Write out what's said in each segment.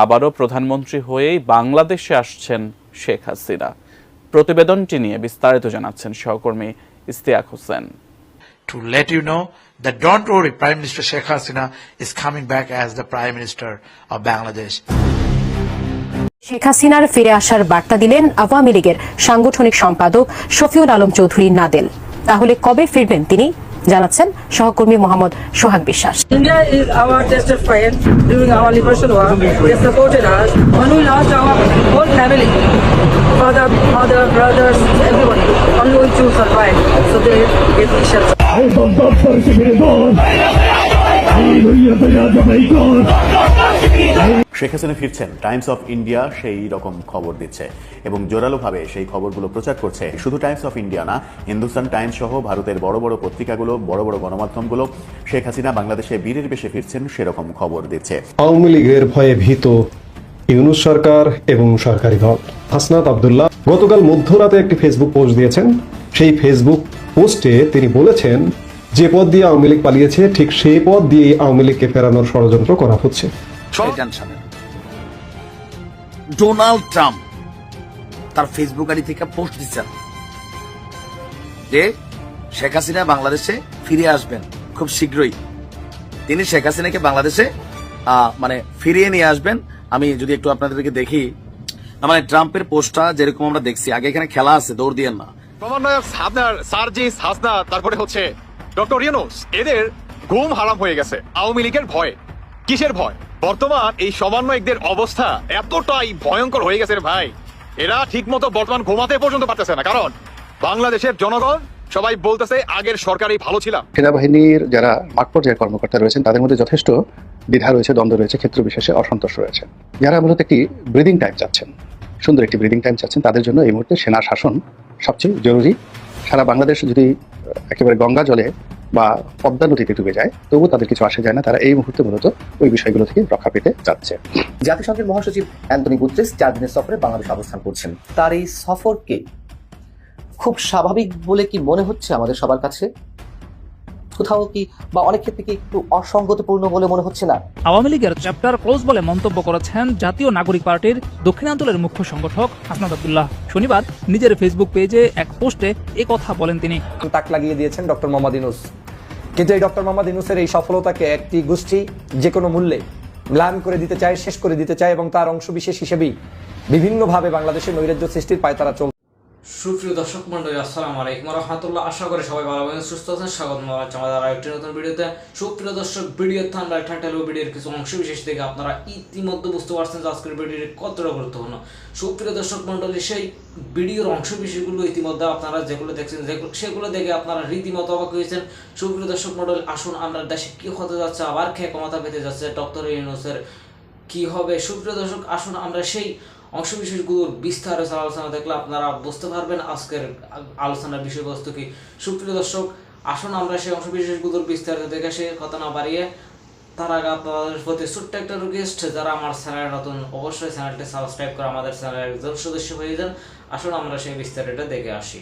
আবারও প্রধানমন্ত্রী হয়েই বাংলাদেশে আসছেন শেখ হাসিনা। প্রতিবেদনটি নিয়ে বিস্তারিত জানাচ্ছেন সহকর্মী Istiaq Hossain. To let you know that don't worry, Prime Minister Sheikh Hasina is coming back as the Prime Minister of Bangladesh. Sheikh হাসিনার ফিরে আসার বার্তা দিলেন আওয়ামী লীগের সাংগঠনিক সম্পাদক শফিউল আলম চৌধুরী নাদেল। তাহলে কবে ফিরবেন তিনি? জানাচ্ছেন সহকর্মী মোহাম্মদ সোহাগ বিশ্বাস India is our tested friend during our liberation war. They supported us. When we lost our whole family, father, mother, brothers, everybody, only we to survive. So they gave me shelter. Sheikh Hasina ফিরছেন। Times of India সেই রকম খবর দিচ্ছে এবং জোরালোভাবে সেই খবরগুলো প্রচার করছে। শুধু টাইমস অফ ইন্ডিয়া না হিন্দুস্তান টাইমস সহ ভারতের বড় বড় পত্রিকাগুলো বড় বড় গণমাধ্যমগুলো শেখ হাসিনা বাংলাদেশে বীরের বেশে ফিরছেন সেরকম খবর দিচ্ছে। আওয়ামী লীগের ভয়ে ভীত ইউনুস সরকার এবং সরকারি দল। হাসনাত আবদুল্লাহ গতকাল মধ্যরাতে একটি ফেসবুক পোস্ট দিয়েছেন। সেই ফেসবুক পোস্টে তিনি বলেছেন যে পদ দিয়ে আওয়ামী লীগ পালিয়েছে ঠিক সেই পদ দিয়ে আওয়ামী লীগকে ফেরানোর ষড়যন্ত্র করা হচ্ছে। ডোনাল্ড ট্রাম্প তার ফেসবুক আইডি থেকে পোস্ট দিচ্ছেন যে শেখ হাসিনা বাংলাদেশে ফিরে আসবেন খুব শীঘ্রই। তিনি শেখ হাসিনাকে বাংলাদেশে মানে ফিরিয়ে নিয়ে আসবেন। আমি যদি একটু আপনাদেরকে দেখি মানে ট্রাম্পের পোস্টটা যেরকম আমরা দেখছি, আগে এখানে খেলা আছে, দৌড় দিয়েন না। সার্জিস, হাসনা, তারপরে হচ্ছে ডক্টর এদের ঘুম হারাম হয়ে গেছে, আওয়ামী লীগের ভয়। কিসের ভয়? বর্তমান এই সমন্বয়কদের অবস্থা এতটাই ভয়ঙ্কর হয়ে গেছে ভাই। এরা ঠিক মতো বর্তমান ঘুমাতে পর্যন্ত পারতেছে না। কারণ বাংলাদেশের জনগণ, সবাই বলতেছে আগের সরকারই ভালো ছিলাম। সেনাবাহিনীর যারা মাঠ পর্যায়ের কর্মকর্তা রয়েছেন, তাদের মধ্যে যথেষ্ট দ্বিধা রয়েছে, দ্বন্দ্ব রয়েছে, ক্ষেত্র বিশেষে অসন্তোষ রয়েছে। যারা মূলত একটি ব্রিদিং টাইম চাচ্ছেন, সুন্দর একটি ব্রিদিং টাইম চাচ্ছেন, তাদের জন্য এই মুহূর্তে সেনা শাসন সবচেয়ে জরুরি। সারা বাংলাদেশ যদি একেবারে গঙ্গা জলে বা পদ্মা নদীতে ডুবে যায় তবুও তাদের কিছু আসে যায় না। তারা এই মুহূর্তে মূলত ওই বিষয়গুলো থেকে রক্ষা পেতে যাচ্ছে। জাতিসংঘের মহাসচিব অ্যান্টনি গুত্রেস চার দিনের সফরে বাংলাদেশ অবস্থান করছেন। তার এই সফরকে খুব স্বাভাবিক বলে কি মনে হচ্ছে আমাদের সবার কাছে? কোথাও কি বা অনেক ক্ষেত্রে কি একটু অসঙ্গতপূর্ণ বলে মনে হচ্ছে না? আওয়ামী লীগের চ্যাপ্টার ক্লোজ বলে মন্তব্য করেছেন জাতীয় নাগরিক পার্টির দক্ষিণাঞ্চলের মুখ্য সংগঠক হাসনাত আবদুল্লাহ। শনিবার নিজের ফেসবুক পেজে এক পোস্টে এ কথা বলেন তিনি। তাক লাগিয়ে দিয়েছেন ডক্টর মোহাম্মদ ইনুস কিন্তু এই ডক্টর মোহাম্মদ ইউনুসের এই সফলতাকে একটি গোষ্ঠী যে কোনো মূল্যে ম্লান করে দিতে চায়, শেষ করে দিতে চায় এবং তার অংশবিশেষ হিসেবেই বিভিন্নভাবে বাংলাদেশের নৈরাজ্য সৃষ্টির পায় তারা চল সুপ্রিয় দর্শক মন্ডলী আসসালামু আলাইকুম রহমতুল্লাহ আশা করি সবাই ভালো আছেন, সুস্থ আছেন। স্বাগত জানাচ্ছি আমাদের আরেকটি নতুন ভিডিওতে। সুপ্রিয় দর্শক ভিডিও ঠান্ডা টাইটেল ও ভিডিওর কিছু অংশ, বিশেষ থেকে আপনারা ইতিমধ্যে বুঝতে পারছেন যে আজকের ভিডিওটি কতটা গুরুত্বপূর্ণ। সুপ্রিয় দর্শক মন্ডলী সেই ভিডিওর অংশ বিশেষগুলো ইতিমধ্যে আপনারা যেগুলো দেখছেন সেগুলো দেখে আপনারা রীতিমতো অবাক হয়েছেন। সুপ্রিয় দর্শক মন্ডলী আসুন আমরা দেশে কি হতে যাচ্ছে, আবার খেয়ে ক্ষমতা পেতে যাচ্ছে ডক্টর ইউনুসের কি হবে? সুপ্রিয় দর্শক, আসুন আমরা সেই অংশ বিশেষগুলোর বিস্তারে আলোচনা দেখলে আপনারা বুঝতে পারবেন আজকের আলোচনার বিষয়বস্তু কি। সুপ্রিয় দর্শক, আসুন আমরা সেই অংশ বিশেষগুলোর বিস্তারিত দেখে সে কথা না বাড়িয়ে, তার আগে আপনাদের প্রতি ছোট্ট একটা রিকোয়েস্ট যারা আমার চ্যানেল নতুন, অবশ্যই চ্যানেলটি সাবস্ক্রাইব করে আমাদের চ্যানেলের একজন সদস্য হয়ে যান। আসুন আমরা সেই বিস্তারিত দেখে আসি।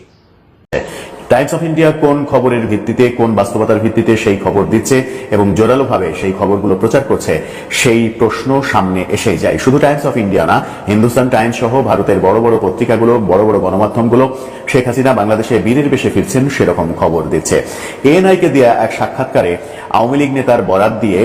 টাইমস অফ ইন্ডিয়া কোন খবরের ভিত্তিতে, কোন বাস্তবতার ভিত্তিতে সেই খবর দিচ্ছে এবং জোরালোভাবে সেই খবরগুলো প্রচার করছে, সেই প্রশ্ন সামনে এসেই যায়। শুধু টাইমস অফ ইন্ডিয়া না হিন্দুস্তান টাইমস সহ ভারতের বড় বড় পত্রিকাগুলো, বড় বড় গণমাধ্যমগুলো, শেখ হাসিনা বাংলাদেশে বীরের বেশে ফিরছেন সেরকম খবর দিচ্ছে। এএনআই কে দেয়া এক সাক্ষাৎকারে আওয়ামী লীগ নেতার বরাত দিয়ে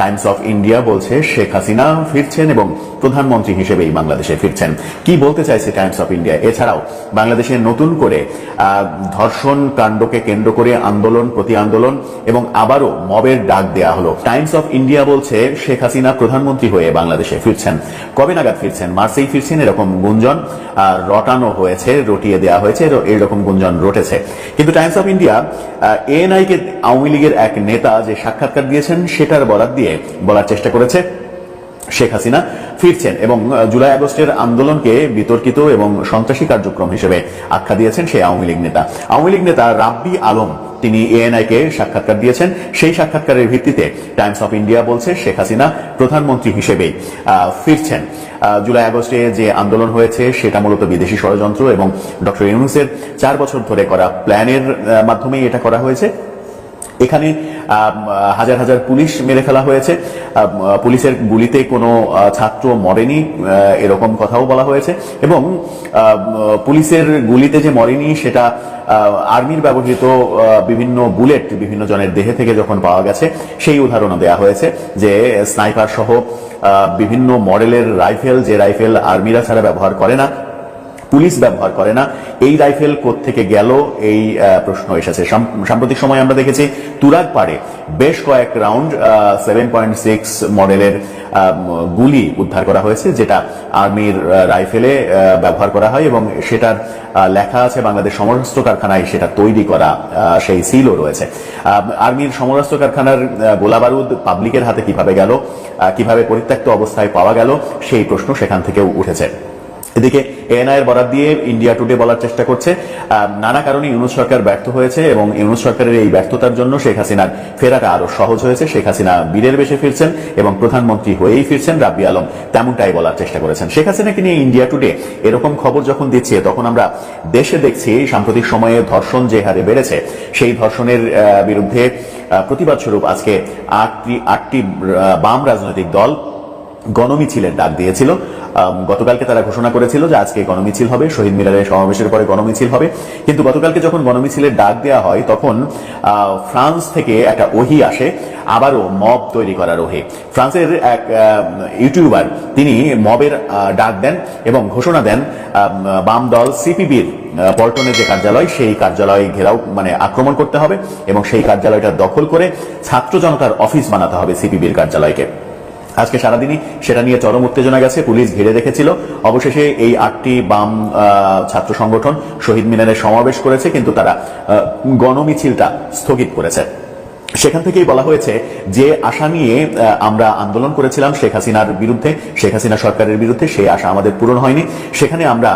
টাইমস অফ ইন্ডিয়া বলছে শেখ হাসিনা ফিরছেন এবং প্রধানমন্ত্রী হিসেবেই বাংলাদেশে ফিরছেন। কি বলতে চাইছে টাইমস অফ ইন্ডিয়া? এছাড়াও, বাংলাদেশে নতুন করে ধর্ষণ কাণ্ডকে কেন্দ্র করে আন্দোলন, প্রতি আন্দোলন এবং আবারও মবের ডাক দেয়া হলো। টাইমস অফ ইন্ডিয়া বলছে শেখ হাসিনা প্রধানমন্ত্রী হয়ে বাংলাদেশে ফিরছেন। কবে নাগাদ ফিরছেন? মার্চেই ফিরছেন এরকম গুঞ্জন রটানো হয়েছে, রটিয়ে দেওয়া হয়েছে, এরকম গুঞ্জন রটেছে। কিন্তু টাইমস অফ ইন্ডিয়া এএনআই কে আওয়ামী লীগের এক নেতা যে সাক্ষাৎকার দিয়েছেন, সেটার বরাত দিয়ে বলার চেষ্টা করেছে শেখ হাসিনা। ফিরছেন এবং জুলাই আগস্টের আন্দোলনকে বিতর্কিত এবং সন্ত্রাসী কার্যক্রম হিসেবে আখ্যা দিয়েছেন সেই আওয়ামী লীগ নেতা। আওয়ামী লীগ নেতা রাব্বি আলম, তিনি এএনআই কে সাক্ষাৎকার দিয়েছেন। সেই সাক্ষাৎকারের ভিত্তিতে টাইমস অফ ইন্ডিয়া বলছে শেখ হাসিনা প্রধানমন্ত্রী হিসেবেই ফিরছেন। জুলাই আগস্টে যে আন্দোলন হয়েছে, সেটা মূলত বিদেশি ষড়যন্ত্র এবং ডক্টর ইউনুসের চার বছর ধরে করা প্ল্যানের মাধ্যমেই এটা করা হয়েছে। এখানে হাজার হাজার পুলিশ মেরে ফেলা হয়েছে। পুলিশের গুলিতে কোনো ছাত্র মরেনি এরকম কথাও বলা হয়েছে। এবং পুলিশের গুলিতে যে মরেনি, সেটা আর্মির ব্যবহৃত বিভিন্ন বুলেট বিভিন্ন জনের দেহে থেকে যখন পাওয়া গেছে, সেই উদাহরণও দেওয়া হয়েছে যে, স্নাইপার সহ বিভিন্ন মডেলের রাইফেল, যে রাইফেল আর্মিরা ছাড়া ব্যবহার করে না পুলিশ ব্যবহার করে না। এই রাইফেল থেকে গেল? এই প্রশ্ন এসেছে। সাম্প্রতিক সময় আমরা দেখেছি তুরাগ পাড়ে বেশ কয়েক রাউন্ড সেভেন পয়েন্ট সিক্স মডেলের গুলি উদ্ধার করা হয়েছে যেটা আর্মির রাইফেলে ব্যবহার করা হয় এবং সেটার লেখা আছে বাংলাদেশ সমরাস্ত্র কারখানায় সেটা তৈরি করা সেই সিলও রয়েছে। আর্মির সমরাস্ত্র কারখানার আহ, গোলাবারুদ পাবলিকের হাতে কীভাবে গেল কীভাবে পরিত্যক্ত অবস্থায় পাওয়া গেল সেই প্রশ্ন সেখান থেকেও উঠেছে। এদিকে এএনআই এর বরাদ দিয়ে ইন্ডিয়া টুডে বলার চেষ্টা করছে। নানা কারণে ইউনুস সরকার ব্যর্থ হয়েছে এবং ইউনুস সরকারের এই ব্যর্থতার জন্য শেখ হাসিনার ফেরাটা আরও সহজ হয়েছে। শেখ হাসিনা বীরের বেশে ফিরছেন এবং প্রধানমন্ত্রী হয়েই ফিরছেন রাব্বি আলম। তেমনটাই বলার চেষ্টা করেছেন। শেখ হাসিনাকে নিয়ে ইন্ডিয়া টুডে এরকম খবর যখন দিচ্ছে, তখন আমরা দেশে দেখছি সাম্প্রতিক সময়ে ধর্ষণ যে হারে বেড়েছে, সেই ধর্ষণের বিরুদ্ধে প্রতিবাদ স্বরূপ আজকে আটটি আটটি বাম রাজনৈতিক দল গণমিছিলের ডাক দিয়েছিল। গতকালকে তারা ঘোষণা করেছিল যে আজকে গণমিছিল হবে, শহীদ মিনারের সমাবেশের পরে গণমিছিল হবে। কিন্তু গতকালকে যখন গণমিছিলের ডাক দেওয়া হয়, তখন ফ্রান্স থেকে একটা ওহি আসে, আবারও মব তৈরি করার ওহে। ফ্রান্সের এক ইউটিউবার, তিনি মবের ডাক দেন এবং ঘোষণা দেন বাম দল সিপিবির পল্টনের যে কার্যালয়, সেই কার্যালয় ঘেরাও মানে আক্রমণ করতে হবে এবং সেই কার্যালয়টা দখল করে ছাত্র জনতার অফিস বানাতে হবে সিপিবির কার্যালয়কে। আজকে সারাদিনই সেটা নিয়ে চরম উত্তেজনা গেছে, পুলিশ ঘিরে রেখেছিল অবশেষে এই আটটি বাম ছাত্র সংগঠন শহীদ মিনারে সমাবেশ করেছে, কিন্তু তারা গণমিছিলটা স্থগিত করেছে। সেখান থেকেই বলা হয়েছে যে আশা নিয়ে আমরা আন্দোলন করেছিলাম শেখ হাসিনার বিরুদ্ধে। শেখ হাসিনা সরকারের বিরুদ্ধে, সেই আশা আমাদের পূরণ হয়নি। সেখানে আমরা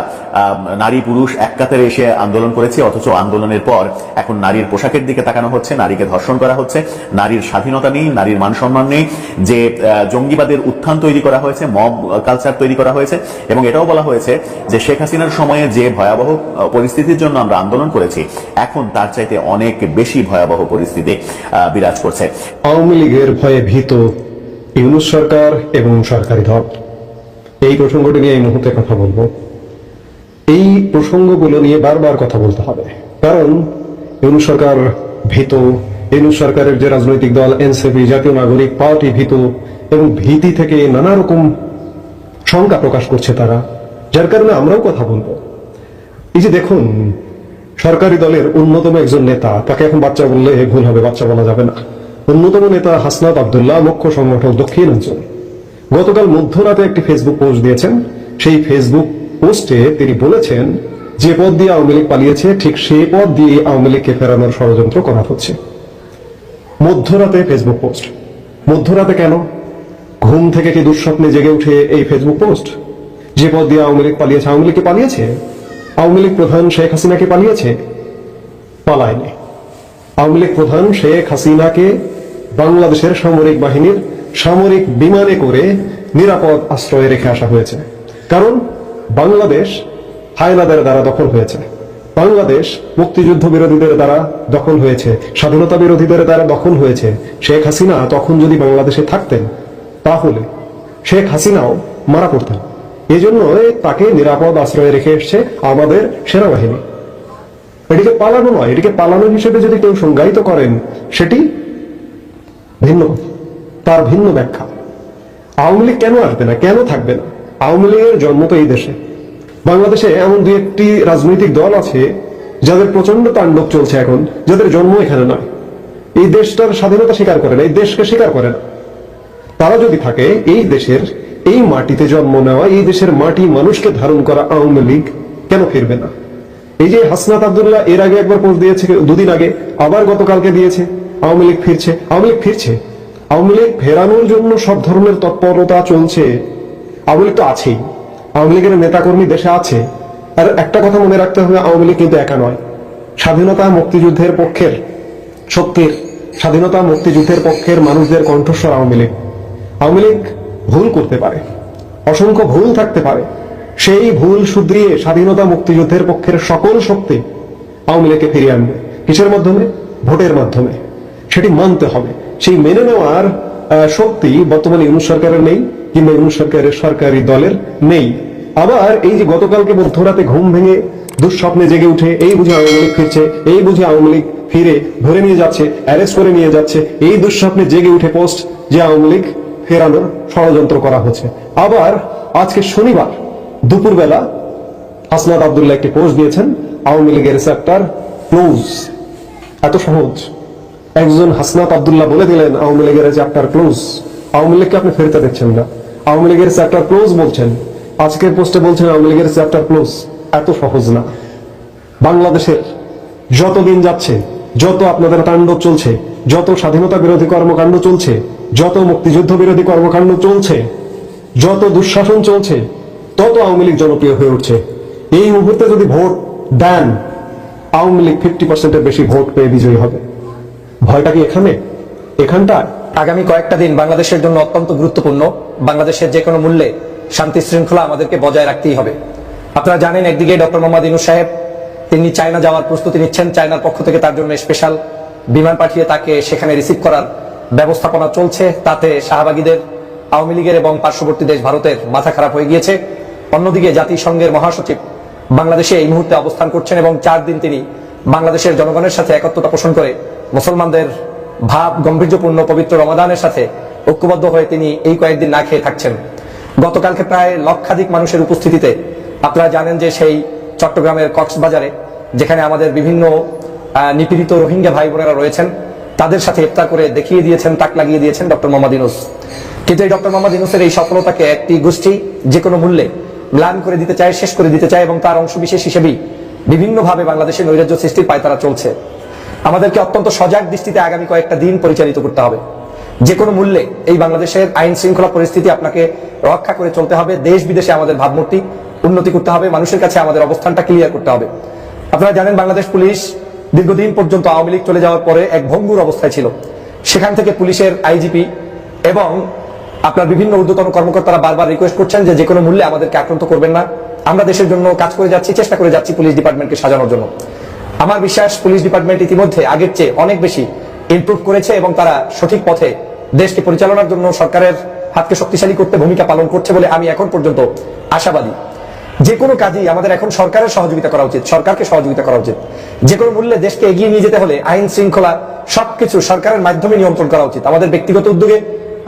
নারী পুরুষ এক কাতারে এসে আন্দোলন করেছি, অথচ আন্দোলনের পর এখন নারীর পোশাকের দিকে তাকানো হচ্ছে, নারীকে ধর্ষণ করা হচ্ছে, নারীর স্বাধীনতা নেই, নারীর মান সম্মান নেই, যে জঙ্গিবাদের উত্থান তৈরি করা হয়েছে, মব কালচার তৈরি করা হয়েছে, এবং এটাও বলা হয়েছে যে শেখ হাসিনার সময়ে যে ভয়াবহ পরিস্থিতির জন্য আমরা আন্দোলন করেছি, এখন তার চাইতে অনেক বেশি ভয়াবহ পরিস্থিতি। বিরাজ করছে। আওয়ামী লীগের ভয়ে ভীত ইউনুস সরকার এবং সরকারি দল। এই প্রসঙ্গটি নিয়ে এই মুহূর্তে কথা বলব। এই প্রসঙ্গগুলো নিয়ে বারবার কথা বলতে হবে। কারণ ইউনুস সরকার ভীত, ইউনুস সরকারের যে রাজনৈতিক দল, এনসিপি, জাতীয় নাগরিক, পার্টি ভীত এবং ভীতি থেকে নানা রকম শঙ্কা প্রকাশ করছে তারা, যার কারণে আমরাও কথা বলব। এই যে দেখুন সরকারি দলের অন্যতম একজন নেতা, তাকে এখন বাচ্চা বললে ভুল হবে, বাচ্চা বলা যাবে না। অন্যতম নেতা হাসনাত আবদুল্লাহ, মুখ্য সংগঠক দক্ষিণাঞ্চল গতকাল মধ্যরাতে একটি ফেসবুক পোস্ট দিয়েছেন। সেই ফেসবুক পোস্টে তিনি বলেছেন, যে পদ দিয়ে আওয়ামী লীগ পালিয়েছে, ঠিক সেই পদ দিয়ে আওয়ামী লীগকে ফেরানোর ষড়যন্ত্র করা হচ্ছে। মধ্যরাতে ফেসবুক পোস্ট মধ্যরাতে কেন? ঘুম থেকে কি দুঃস্বপ্নে জেগে উঠে এই ফেসবুক পোস্ট যে পদ দিয়ে আওয়ামী লীগ পালিয়েছে, আওয়ামী লীগকে পালিয়েছে? আওয়ামী লীগ প্রধান শেখ হাসিনাকে পালিয়েছে? পালায়নি। আওয়ামী লীগ প্রধান শেখ হাসিনাকে বাংলাদেশের সামরিক বাহিনীর সামরিক বিমানে করে নিরাপদ আশ্রয়ে রেখে আসা হয়েছে। কারণ বাংলাদেশ হায়নাদের দ্বারা দখল হয়েছে। বাংলাদেশ মুক্তিযুদ্ধ বিরোধীদের দ্বারা দখল হয়েছে। স্বাধীনতা বিরোধীদের দ্বারা দখল হয়েছে। শেখ হাসিনা তখন যদি বাংলাদেশে থাকতেন, তাহলে শেখ হাসিনাও মারা পড়তেন। এই জন্য তাকে নিরাপদ আশ্রয়ে রেখে এসছে আমাদের সেনাবাহিনী। এটিকে পালানো নয়, এটিকে পালানো হিসেবে যদি কেউ সংজ্ঞায়িত করেন, সেটি ভিন্ন। তার ভিন্ন ব্যাখ্যা। আওয়ামী লীগ কেন আসবে না? কেন থাকবে না? আওয়ামী লীগের জন্ম তো এই দেশে। বাংলাদেশে এমন দু একটি রাজনৈতিক দল আছে, যাদের প্রচণ্ড তাণ্ডব চলছে এখন, যাদের জন্ম এখানে নয়। এই দেশটার স্বাধীনতা স্বীকার করে না, এই দেশকে স্বীকার করে না। তারা যদি থাকে, এই দেশের এই মাটিতে জন্ম নেওয়া এই দেশের মাটি মানুষকে ধারণ করা আওয়ামী লীগ কেন ফিরবে না? এই যে হাসনাত আবদুল্লাহ এর আগে একবার পোস্ট দিয়েছে, দুদিন আগে, আবার গতকালকে দিয়েছে, আওয়ামী লীগ ফিরছে। আওয়ামী লীগ ফিরছে? আওয়ামী লীগ ফেরানোর জন্য সব ধরনের তৎপরতা চলছে। আওয়ামী লীগ তো আছেই। আওয়ামী লীগের নেতাকর্মী দেশে আছে। আর একটা কথা মনে রাখতে হবে, আওয়ামী লীগ কিন্তু একা নয়। স্বাধীনতা মুক্তিযুদ্ধের পক্ষের শক্তির স্বাধীনতা মুক্তিযুদ্ধের পক্ষের মানুষদের কণ্ঠস্বর আওয়ামী লীগ। আওয়ামী লীগ ভুল করতে পারে, অসংখ্য ভুল থাকতে পারে, সেই ভুল শুধরিয়ে স্বাধীনতা মুক্তিযুদ্ধের পক্ষের সকল শক্তি আওয়ামী লীগকে ফিরিয়ে আনবে। কিসের মাধ্যমে? ভোটের মাধ্যমে। সেটি মানতে হবে। সেই মেনে নেওয়ার শক্তি বর্তমানে ইউনুস সরকারের নেই, কিংবা ইউনুস সরকারের সরকারি দলের নেই। আবার এই যে গতকালকে মধ্যরাতে ঘুম ভেঙে দুঃস্বপ্নে জেগে উঠে এই বুঝে আওয়ামী লীগ ফিরছে, এই বুঝে আওয়ামী লীগ ফিরে ধরে নিয়ে যাচ্ছে, অ্যারেস্ট করে নিয়ে যাচ্ছে, এই দুঃস্বপ্নে জেগে উঠে পোস্ট যে আওয়ামী লীগ ফেরানোর ষড়যন্ত্র করা হচ্ছে। আবার আজকে শনিবার দুপুরবেলা হাসনাত আবদুল্লাহ একটি পোস্ট দিয়েছেন, আওয়ামী লীগের চ্যাপ্টার ক্লোজ। এত সহজ। একজন হাসনাত আব্দুল্লাহ বলে দিলেন, আওয়ামী লীগের চ্যাপ্টার ক্লোজ। আওয়ামী লীগকে আপনি ফেরতে দেখছেন না। আওয়ামী লীগের চ্যাপ্টার ক্লোজ বলছেন। আজকের পোস্টে বলছেন, আওয়ামী লীগের চ্যাপ্টার ক্লোজ। এত সহজ না। বাংলাদেশের যত দিন যাচ্ছে, যত আপনাদের তাণ্ডব চলছে, যত স্বাধীনতা বিরোধী কর্মকাণ্ড চলছে যত মুক্তিযুদ্ধ বিরোধী কর্মকাণ্ড চলছে, যত দুঃশাসন চলছে, তত আওয়ামী লীগ জনপ্রিয় হয়ে উঠছে। এই মুহূর্তে যদি ভোট দেন, আওয়ামী লীগ ফিফটি পার্সেন্টের বেশি ভোট পেয়ে বিজয়ী হবে। ভয়টা কি এখানে? এখানটা আগামী কয়েকটা দিন বাংলাদেশের জন্য অত্যন্ত গুরুত্বপূর্ণ। বাংলাদেশের যে কোনো মূল্যে শান্তি শৃঙ্খলা আমাদেরকে বজায় রাখতেই হবে। আপনারা জানেন, একদিকে ডক্টর মোহাম্মদ ইনুস সাহেব, তিনি চায়না যাওয়ার প্রস্তুতি নিচ্ছেন। চায়নার পক্ষ থেকে তার জন্য স্পেশাল বিমান পাঠিয়ে তাকে সেখানে রিসিভ করার ব্যবস্থাপনা চলছে, তাতে শাহবাগীদের, আওয়ামী লীগের এবং পার্শ্ববর্তী দেশ ভারতের মাথা খারাপ হয়ে গিয়েছে। অন্যদিকে জাতিসংঘের মহাসচিব বাংলাদেশে এই মুহূর্তে অবস্থান করছেন এবং চার দিন তিনি বাংলাদেশের জনগণের সাথে একত্রতা পোষণ করে মুসলমানদের ভাব গম্ভীর্যপূর্ণ পবিত্র রমাদানের সাথে ঐক্যবদ্ধ হয়ে তিনি এই কয়েকদিন না খেয়ে থাকছেন। গতকালকে প্রায় লক্ষাধিক মানুষের উপস্থিতিতে আপনারা জানেন যে সেই চট্টগ্রামের কক্সবাজারে, যেখানে আমাদের বিভিন্ন নিপীড়িত রোহিঙ্গা ভাই বোনেরা রয়েছেন তাদের সাথে ইফতার করে দেখিয়ে দিয়েছেন, তাক লাগিয়ে দিয়েছেন ডক্টর মোহাম্মদ ইনুস কিন্তু এই ডক্টর মোহাম্মদ ইনুসের এই সফলতাকে একটি গোষ্ঠী যে কোনো মূল্যে ম্লান করে দিতে চায়, শেষ করে দিতে চায় এবং তার অংশবিশেষ হিসেবেই বিভিন্নভাবে বাংলাদেশে নৈরাজ্য সৃষ্টির পায়তারা চলছে। আমাদেরকে অত্যন্ত সজাগ দৃষ্টিতে আগামী কয়েকটা দিন পরিচালিত করতে হবে। যে কোনো মূল্যে এই বাংলাদেশের আইন শৃঙ্খলা পরিস্থিতি আপনাকে রক্ষা করে চলতে হবে। দেশ বিদেশে আমাদের ভাবমূর্তি উন্নতি করতে হবে। মানুষের কাছে আমাদের অবস্থানটা ক্লিয়ার করতে হবে। আপনারা জানেন বাংলাদেশ পুলিশ দীর্ঘদিন পর্যন্ত আওয়ামী লীগ চলে যাওয়ার পরে এক ভঙ্গুর অবস্থায় ছিল। সেখান থেকে পুলিশের আইজিপি এবং আপনার বিভিন্ন ঊর্ধ্বতন কর্মকর্তারা বারবার রিকোয়েস্ট করছেন যে যে কোনো মূল্যে আমাদেরকে আক্রান্ত করবেন না। আমরা দেশের জন্য কাজ করে যাচ্ছি, চেষ্টা করে যাচ্ছি পুলিশ ডিপার্টমেন্টকে সাজানোর জন্য। আমার বিশ্বাস পুলিশ ডিপার্টমেন্ট ইতিমধ্যে আগের চেয়ে অনেক বেশি ইমপ্রুভ করেছে এবং তারা সঠিক পথে দেশকে পরিচালনার জন্য সরকারের হাতকে শক্তিশালী করতে ভূমিকা পালন করছে বলে আমি এখন পর্যন্ত আশাবাদী। যে কোনো কাজেই আমাদের এখন সরকারের সহযোগিতা করা উচিত, সরকারকে সহযোগিতা করা উচিত। যে কোনো মূল্যে দেশকে এগিয়ে নিয়ে যেতে হলে আইন শৃঙ্খলা সবকিছু সরকারের মাধ্যমে নিয়ন্ত্রণ করা উচিত। আমাদের ব্যক্তিগত উদ্যোগে,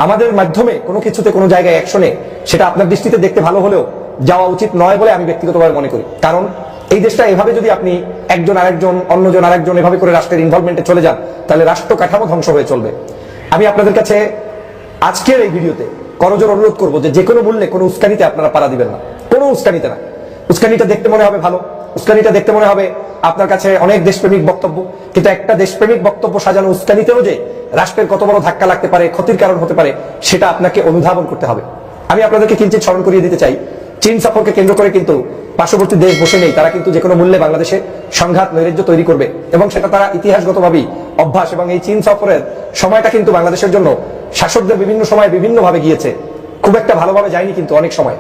আমাদের মাধ্যমে কোনো কিছুতে কোনো জায়গায় অ্যাকশনে সেটা আপনার দৃষ্টিতে দেখতে ভালো হলেও যাওয়া উচিত নয় বলে আমি ব্যক্তিগতভাবে মনে করি। কারণ এই দেশটা এভাবে যদি আপনি একজন আরেকজন, অন্যজন আরেকজন এভাবে করে রাষ্ট্রের ইনভলভমেন্টে চলে যান, তাহলে রাষ্ট্র কাঠামো ধ্বংস হয়ে চলবে। আমি আপনাদের কাছে আজকের এই ভিডিওতে করজোর অনুরোধ করব যে যে কোনো মূল্যে কোনো উস্কানিতে আপনারা পাড়া দিবেন না। কোনো উস্কানিতে না উস্কানিটা দেখতে মনে হবে ভালো। উস্কানিটা দেখতে মনে হবে আপনার কাছে অনেক দেশপ্রেমিক বক্তব্য। কিন্তু একটা দেশপ্রেমিক বক্তব্য সাজানো উস্কানিতেও যে রাষ্ট্রের কত বড় ধাক্কা লাগতে পারে, ক্ষতির কারণ হতে পারে, সেটা আপনাকে অনুধাবন করতে হবে। আমি আপনাদেরকে কিঞ্চিত স্মরণ করিয়ে দিতে চাই। চীন সফরকে কেন্দ্র করে কিন্তু পার্শ্ববর্তী দেশ বসে নেই। তারা কিন্তু যে কোনো মূল্যে বাংলাদেশে সংঘাত, নৈরাজ্য তৈরি করবে এবং সেটা তারা ইতিহাসগতভাবেই অভ্যাস এবং এই চীন সফরের সময়টা কিন্তু বাংলাদেশের জন্য শাসকদের বিভিন্ন সময় বিভিন্ন ভাবে গিয়েছে। খুব একটা ভালোভাবে যায়নি কিন্তু অনেক সময়।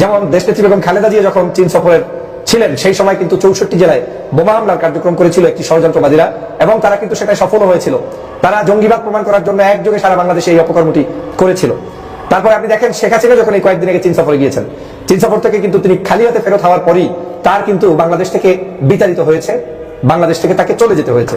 যেমন দেশনেত্রী বেগম খালেদা জিয়া যখন চীন সফরের ছিলেন, সেই সময় কিন্তু চৌষট্টি জেলায় বোমা হামলার কার্যক্রম করেছিল একটি ষড়যন্ত্রবাদীরা এবং তারা কিন্তু সেটাই সফল হয়েছিল। তারা জঙ্গিবাদ প্রমাণ করার জন্য একযোগে সারা বাংলাদেশে এই অপকর্মটি করেছিল। তারপরে আপনি দেখেন শেখ হাসিনা যখন এই কয়েকদিন আগে চীন সফরে গিয়েছেন, চীন সফর থেকে কিন্তু তিনি খালি হাতে ফেরত হওয়ার পরই তার কিন্তু বাংলাদেশ থেকে বিতাড়িত হয়েছে, বাংলাদেশ থেকে তাকে চলে যেতে হয়েছে।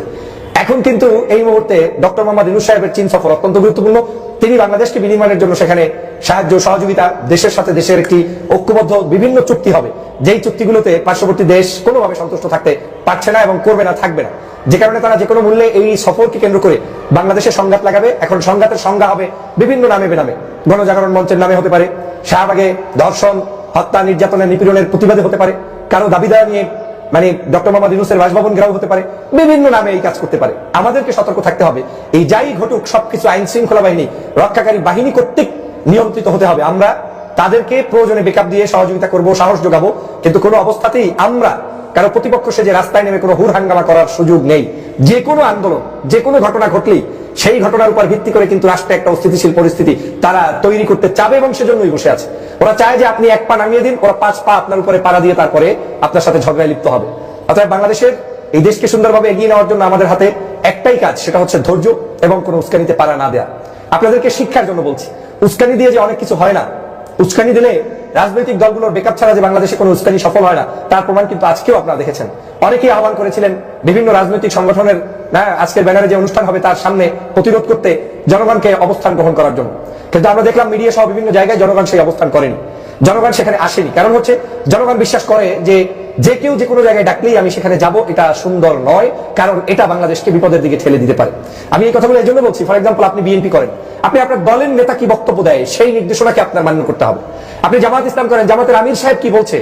এখন কিন্তু এই মুহূর্তে ডক্টর মোহাম্মদ ইনুস সাহেবের চীন সফর অত্যন্ত গুরুত্বপূর্ণ। তিনি বাংলাদেশকে বিনিময়ের জন্য সেখানে সাহায্য সহযোগিতা, দেশের সাথে দেশের একটি ঐক্যবদ্ধ বিভিন্ন চুক্তি হবে। যেই চুক্তিগুলোতে পার্শ্ববর্তী দেশ কোনোভাবে সন্তুষ্ট থাকতে পারছে না এবং করবে না, থাকবে না। যে কারণে তারা যে কোনো মূল্যে এই সফরকে কেন্দ্র করে বাংলাদেশে সংঘাত লাগাবে। এখন সংঘাতের সংজ্ঞা হবে বিভিন্ন নামে বেনামে। গণজাগরণ মঞ্চের নামে হতে পারে। শাহবাগে ধর্ষণ, হত্যা, নির্যাতনের নিপীড়নের প্রতিবাদে হতে পারে। কারও দাবিদার নিয়ে মানে ডক্টর মোহাম্মদ ইউনুসের বাসভবন ঘেরাও হতে পারে, বিভিন্ন নামে এই কাজ করতে পারে। আমাদেরকে সতর্ক থাকতে হবে। এই যাই ঘটুক, সবকিছু আইন শৃঙ্খলা বাহিনী, রক্ষাকারী বাহিনী কর্তৃক নিয়ন্ত্রিত হতে হবে। আমরা তাদেরকে প্রয়োজনে বেকআপ দিয়ে সহযোগিতা করব, সাহস যোগাবো। কিন্তু কোনো অবস্থাতেই আমরা, কারও প্রতিপক্ষ সে যে রাস্তায় নেমে কোনো হুর হাঙ্গামা করার সুযোগ নেই। যে কোনো আন্দোলন, যে কোনো ঘটনা ঘটলেই সেই ঘটনার উপর ভিত্তি করে কিন্তু রাষ্ট্রে একটা অস্থিতিশীল পরিস্থিতি তারা তৈরি করতে চাবে এবং সেজন্যই বসে আছে। ওরা চায় যে আপনি এক পা নামিয়ে দিন, ওরা পাঁচ পা আপনার উপরে পাড়া দিয়ে তারপরে আপনার সাথে ঝগড়ায় লিপ্ত হবে। অর্থাৎ বাংলাদেশের এই দেশকে সুন্দরভাবে এগিয়ে নেওয়ার জন্য আমাদের হাতে একটাই কাজ, সেটা হচ্ছে ধৈর্য এবং কোনো উস্কানিতে পারা না দেয়া। আপনাদেরকে শিক্ষার জন্য বলছি, উস্কানি দিয়ে যে অনেক কিছু হয় না উস্কানি দিলে রাজনৈতিক দলগুলোর বেকআপ ছাড়া যে বাংলাদেশে কোনো উস্কানি সফল হয় না, তার প্রমাণ কিন্তু আজকেও আপনারা দেখেছেন। অনেকেই আহ্বান করেছিলেন বিভিন্ন রাজনৈতিক সংগঠনের হ্যাঁ আজকের ব্যানারে যে অনুষ্ঠান হবে তার সামনে প্রতিরোধ করতে জনগণকে অবস্থান গ্রহণ করার জন্য। কিন্তু আমরা দেখলাম মিডিয়া সহ বিভিন্ন জায়গায় জনগণ সেই অবস্থান করেনি। জনগণ সেখানে আসেনি। কারণ হচ্ছে, জনগণ বিশ্বাস করে যে যে কেউ যে কোনো জায়গায় ডাকলেই আমি সেখানে যাব, এটা সুন্দর নয়, কারণ এটা বাংলাদেশকে বিপদের দিকে ঠেলে দিতে পারে। আমি এই কথাগুলো এই জন্য বলছি ফর এক্সাম্পল আপনি বিএনপি করেন। আপনি আপনার দলের নেতা কি বক্তব্য দেয়, সেই নির্দেশনাকে আপনার মান্য করতে হবে। আপনি জামাত ইসলাম করেন, জামাতের আমির সাহেব কি বলছে?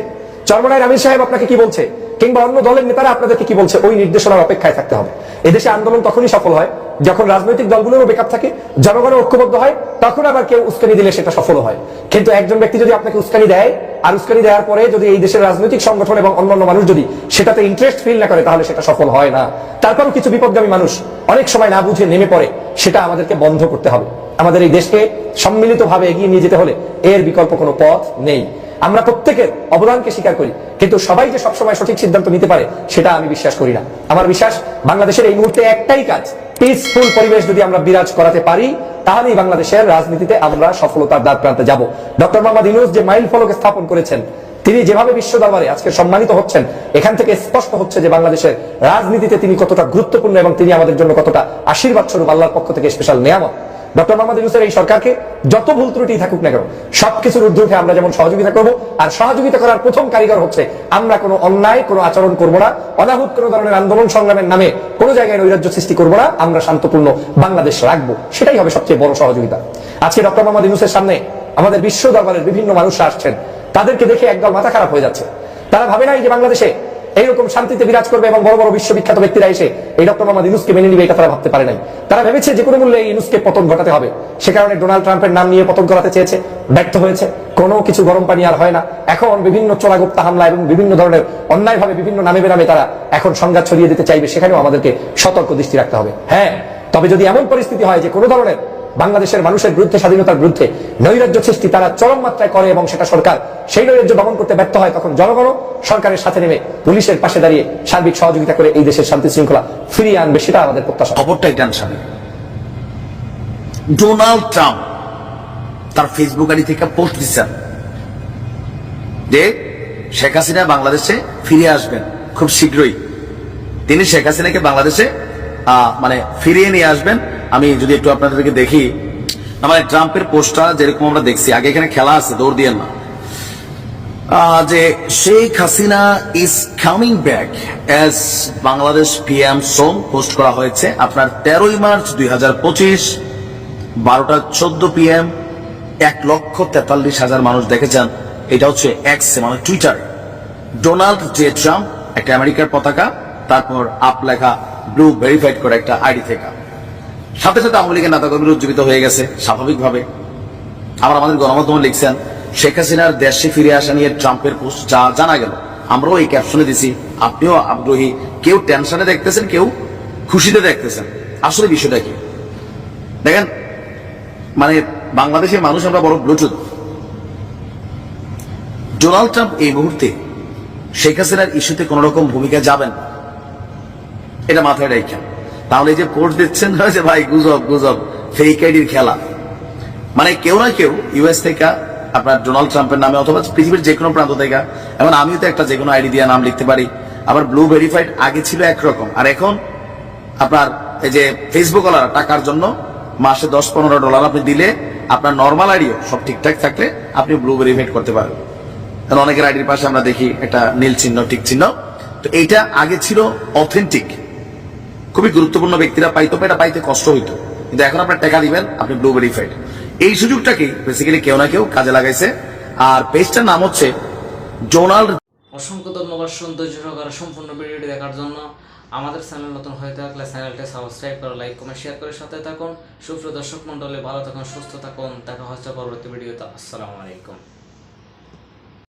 চরমনায়ের আমির সাহেব আপনাকে কি বলছে? কিংবা অন্য দলের নেতারা আপনাদেরকে কি বলছে? ওই নির্দেশনার অপেক্ষায় থাকতে হবে। এদেশে আন্দোলন তখনই সফল হয়, যখন রাজনৈতিক দলগুলোরও বেকআপ থাকে জনগণের ঐক্যবদ্ধ হয়, তখন আবার কেউ উস্কানি দিলে সেটা সফল হয়। কিন্তু একজন ব্যক্তি যদি আপনাকে উস্কানি দেয় আর দেওয়ার পরে যদি এই দেশের রাজনৈতিক সংগঠন এবং অন্যান্য মানুষ যদি সেটাতে ইন্টারেস্ট ফিল না করে, তাহলে সেটা সফল হয় না। তারপরও কিছু বিপদগামী মানুষ অনেক সময় না বুঝে নেমে পড়ে, সেটা আমাদেরকে বন্ধ করতে হবে। আমাদের এই দেশকে সম্মিলিতভাবে এগিয়ে নিয়ে যেতে হলে এর বিকল্প কোনো পথ নেই। আমরা প্রত্যেকের অবদানকে স্বীকার করি, কিন্তু সবাই যে সবসময় সঠিক সিদ্ধান্ত নিতে পারে, সেটা আমি বিশ্বাস করি না। আমার বিশ্বাস, বাংলাদেশের এই মুহূর্তে একটাই কাজ পিসফুল পরিবেশ যদি আমরা বিরাজ করাতে পারি, তাহলেই বাংলাদেশের রাজনীতিতে আমরা সফলতার দ্বার প্রান্তে যাব। ডক্টর মোহাম্মদ ইউনুস যে মাইল ফলক স্থাপন করেছেন, তিনি যেভাবে বিশ্ব দরবারে আজকে সম্মানিত হচ্ছেন, এখান থেকে স্পষ্ট হচ্ছে যে বাংলাদেশের রাজনীতিতে তিনি কতটা গুরুত্বপূর্ণ এবং তিনি আমাদের জন্য কতটা আশীর্বাদ স্বরূপ আল্লাহর পক্ষ থেকে স্পেশাল নিয়ামত। ডক্টর মোহাম্মদ ইউনুসের এই সরকারকে যত ভুল ত্রুটি থাকুক না কেন, সবকিছুর উঠে আমরা যেমন সহযোগিতা করব, আর সহযোগিতা করার প্রথম কারিগর হচ্ছে আমরা কোনো অন্যায়, কোনো আচরণ করব না, অনাহুত কোনো ধরনের আন্দোলন সংগ্রামের নামে কোনো জায়গায় নৈরাজ্য সৃষ্টি করব না, আমরা শান্তপূর্ণ বাংলাদেশ রাখব। সেটাই হবে সবচেয়ে বড় সহযোগিতা। আজকে ডক্টর মোহাম্মদ ইউনুসের সামনে আমাদের বিশ্ব দরবারের বিভিন্ন মানুষ আসছেন। তাদেরকে দেখে একদল মাথা খারাপ হয়ে যাচ্ছে। তারা ভাবে নাই যে বাংলাদেশে এইরকম শান্তিতে বিরাজ করবে এবং বড় বড় বিশ্ববিখ্যাত ব্যক্তিরা এসে এই ডক্টর মোহাম্মদ ইউনুসকে মেনে নিবে, এটা তারা ভাবতে পারে নাই। তারা ভেবেছে যে কোনো মূল্যে এই ইউনুসকে পতন ঘটাতে হবে। সে কারণে ডোনাল্ড ট্রাম্পের নাম নিয়ে পতন করাতে চেয়েছে, ব্যর্থ হয়েছে। কোনো কিছু গরম পানি আর হয় না। এখন বিভিন্ন চোরাগুপ্তা হামলা এবং বিভিন্ন ধরনের অন্যায়ভাবে বিভিন্ন নামে বেনামে তারা এখন সংঘাত ছড়িয়ে দিতে চাইবে, সেখানেও আমাদেরকে সতর্ক দৃষ্টি রাখতে হবে। হ্যাঁ তবে যদি এমন পরিস্থিতি হয় যে কোনো ধরনের বাংলাদেশের মানুষের বিরুদ্ধে, স্বাধীনতার বিরুদ্ধে নৈরাজ্য সৃষ্টি তারা চরম মাত্রায় করে এবং সেটা সরকার সেই নৈরাজ্য দমন করতে ব্যর্থ হয়, তখন জনগণও সরকারের সাথে নেমে পুলিশের পাশে দাঁড়িয়ে সার্বিক সহযোগিতা করে এই দেশের শান্তি শৃঙ্খলা ফিরিয়ে আনবে সেটা আমাদের প্রত্যাশা। খবরটাই টেনশনে ডোনাল্ড ট্রাম্প তার ফেসবুক আইডি থেকে পোস্ট দিচ্ছেন যে শেখ হাসিনা বাংলাদেশে ফিরে আসবেন খুব শীঘ্রই। তিনি শেখ হাসিনাকে বাংলাদেশে মানে ফিরিয়ে নিয়ে আসবেন। আমি যদি একটু আপনাদেরকে দেখি মানে ট্রাম্পের পোস্টটা যেরকম আমরা দেখছি, আগে এখানে খেলা আছে, দৌড় দিয়ে না। যে Sheikh Hasina is coming back as Bangladesh PM Som post করা হয়েছে, আপনার তেরোই মার্চ দুই হাজার পঁচিশ, বারোটা চোদ্দ পিএম এক লক্ষ তেতাল্লিশ হাজার মানুষ দেখেছেন। এটা হচ্ছে এক্স মানে টুইটার ডোনাল্ড জে ট্রাম্প, একটা আমেরিকার পতাকা, তারপর আপ লেখা ব্লু ভেরিফাইড করে একটা আইডি থেকে। সাথে সাথে আওয়ামী লীগের নেতাকর্মীরা উজ্জীবিত হয়ে গেছে, স্বাভাবিকভাবে। আবার আমাদের গণমাধ্যমে লিখছেন, শেখ হাসিনার দেশে ফিরে আসা নিয়ে ট্রাম্পের পোস্ট যা জানা গেল। আমরাও এই ক্যাপশনে দিছি, আপনিও আগ্রহী। কেউ টেনশনে দেখতেছেন, কেউ খুশিতে দেখতেছেন। আসলে বিষয়টা কি? দেখেন মানে বাংলাদেশের মানুষ আমরা বড় ব্লুটুথ। ডোনাল্ড ট্রাম্প এই মুহূর্তে শেখ হাসিনার ইস্যুতে কোন রকম ভূমিকা যাবেন? এটা মাথায় রাখেন তাহলে যে পোস্ট দিচ্ছেন যে ভাই গুজব গুজব ফেক আইডির খেলা। মানে কেউ না কেউ ইউএস থেকে আপনার ডোনাল্ড ট্রাম্পের নামে অথবা পৃথিবীর যে কোনো প্রান্ত থেকে এখন আমিও তো একটা যে কোনো আইডি দিয়ে নাম লিখতে পারি, আবার ব্লু ভেরিফাইড আগে ছিল একরকম। আর এখন আপনার এই যে ফেসবুক ওয়ালা টাকার জন্য মাসে দশ, পনেরো ডলার আপনি দিলে আপনার নর্মাল আইডিও সব ঠিকঠাক থাকলে আপনি ব্লু ভেরিফাইড করতে পারবেন। অনেকের আইডির পাশে আমরা দেখি একটা নীল চিহ্ন টিক চিহ্ন। তো এইটা আগে ছিল অথেন্টিক খুবই গুরুত্বপূর্ণ ব্যক্তিরা পাইতো এটা পাইতে কষ্ট হইতো। কিন্তু এখন আপনার টাকা দিবেন, আপনি ব্লু ভেরিফাইড এই সুযোগটাকে বেসিক্যালি কেউ না কেউ কাজে লাগাইছে। আর পেজটার নাম হচ্ছে ডোনাল্ড অসংখ্য ধন্যবাদ সৌন্দর্য সহকারে সম্পূর্ণ ভিডিওটি দেখার জন্য। আমাদের চ্যানেল নতুন হয়ে থাকলে চ্যানেলটি সাবস্ক্রাইব করে লাইক কমেন্ট শেয়ার করে সাথে থাকুন। সুপ্রিয় দর্শক মন্ডলী ভালো থাকুন, সুস্থ থাকুন। দেখা হচ্ছে পরবর্তী ভিডিওতে। আসসালামু আলাইকুম।